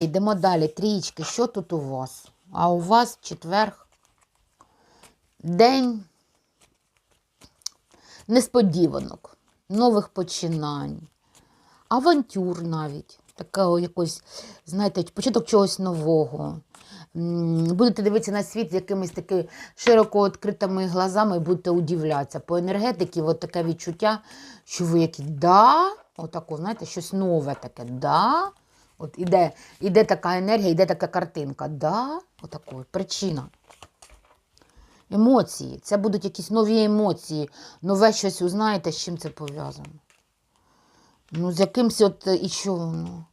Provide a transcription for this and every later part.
Йдемо далі. Трієчки, що тут у вас? А у вас четверг день несподіванок, нових починань, авантюр навіть. Такого якось, знаєте, початок чогось нового. Будете дивитися на світ з якимись такими широко відкритими глазами і будете удивлятися. По енергетиці от таке відчуття, що ви які да, отако, знаєте, щось нове таке, да. От іде, іде така енергія, іде така картинка. Да, отакої, причина. Емоції. Це будуть якісь нові емоції, нове щось узнаєте, з чим це пов'язано. Ну, з якимось от е, і що воно.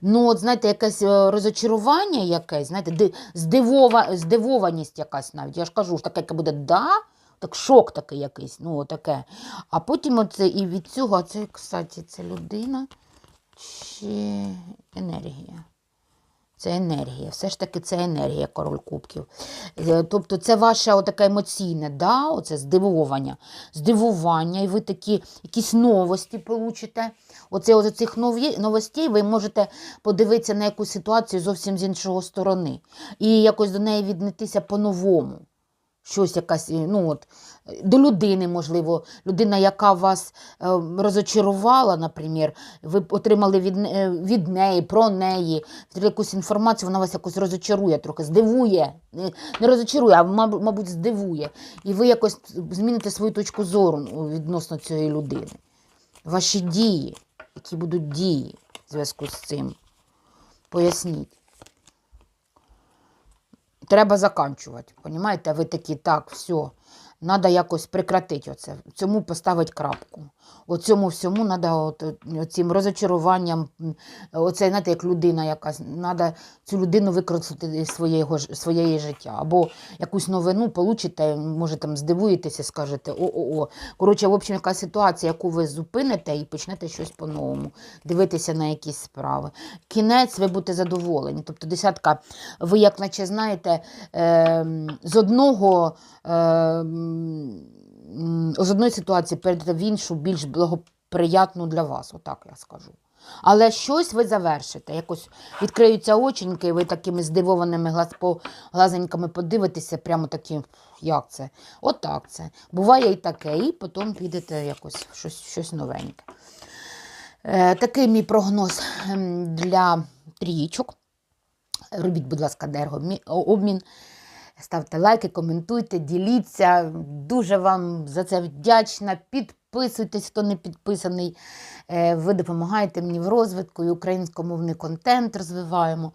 Ну, от знаєте, якесь е, розочарування якесь, знаєте, здивова, здивованість якась навіть. Я ж кажу, ж таке буде да, так шок такий якийсь, ну таке. А потім оце і від цього, а це, кстати, це людина чи енергія. Це енергія, все ж таки це енергія король кубків. Е, Тобто це ваше отаке емоційне, да? оце здивування, здивування, і ви такі якісь новості получите. Оце от цих нові, новостей ви можете подивитися на якусь ситуацію зовсім з іншого сторони. І якось до неї віднестися по-новому. Щось якась, е, ну от, до людини, можливо, людина, яка вас е, розочарувала, наприклад, ви отримали від, е, від неї, про неї якусь інформацію, вона вас якось розочарує, трохи здивує. Не, розочарує, а мабуть, здивує. І ви якось зміните свою точку зору ну, відносно цієї людини. Ваші дії, які будуть дії в зв'язку з цим. Поясніть. Треба заканчувати. Понімаєте? Ви такі, так, все, треба якось прекратити оце. Цьому поставити крапку. Оцьому всьому треба цим розочаруванням, оце, знаєте, як людина якась, треба цю людину використати з своєї, життя. Або якусь новину получите, може там здивуєтеся, скажете о-о-о. Коротше, в общем, яка ситуація, яку ви зупините і почнете щось по-новому, дивитися на якісь справи. Кінець ви будете задоволені. Тобто десятка, ви, як наче знаєте, е, з одного. Е, з одної ситуації перейдете в іншу, більш благоприятну для вас, отак я скажу. Але щось ви завершите. Якось відкриються оченьки, і ви такими здивованими глаз, глазеньками подивитеся, прямо такі, як це? Отак це. Буває і таке, і потім підете якось щось, щось новеньке. Е, такий мій прогноз ем, для трієчок. Робіть, будь ласка, обмін. Ставте лайки, коментуйте, діліться. Дуже вам за це вдячна. Підписуйтесь, хто не підписаний. Е, Ви допомагаєте мені в розвитку і українськомовний контент розвиваємо.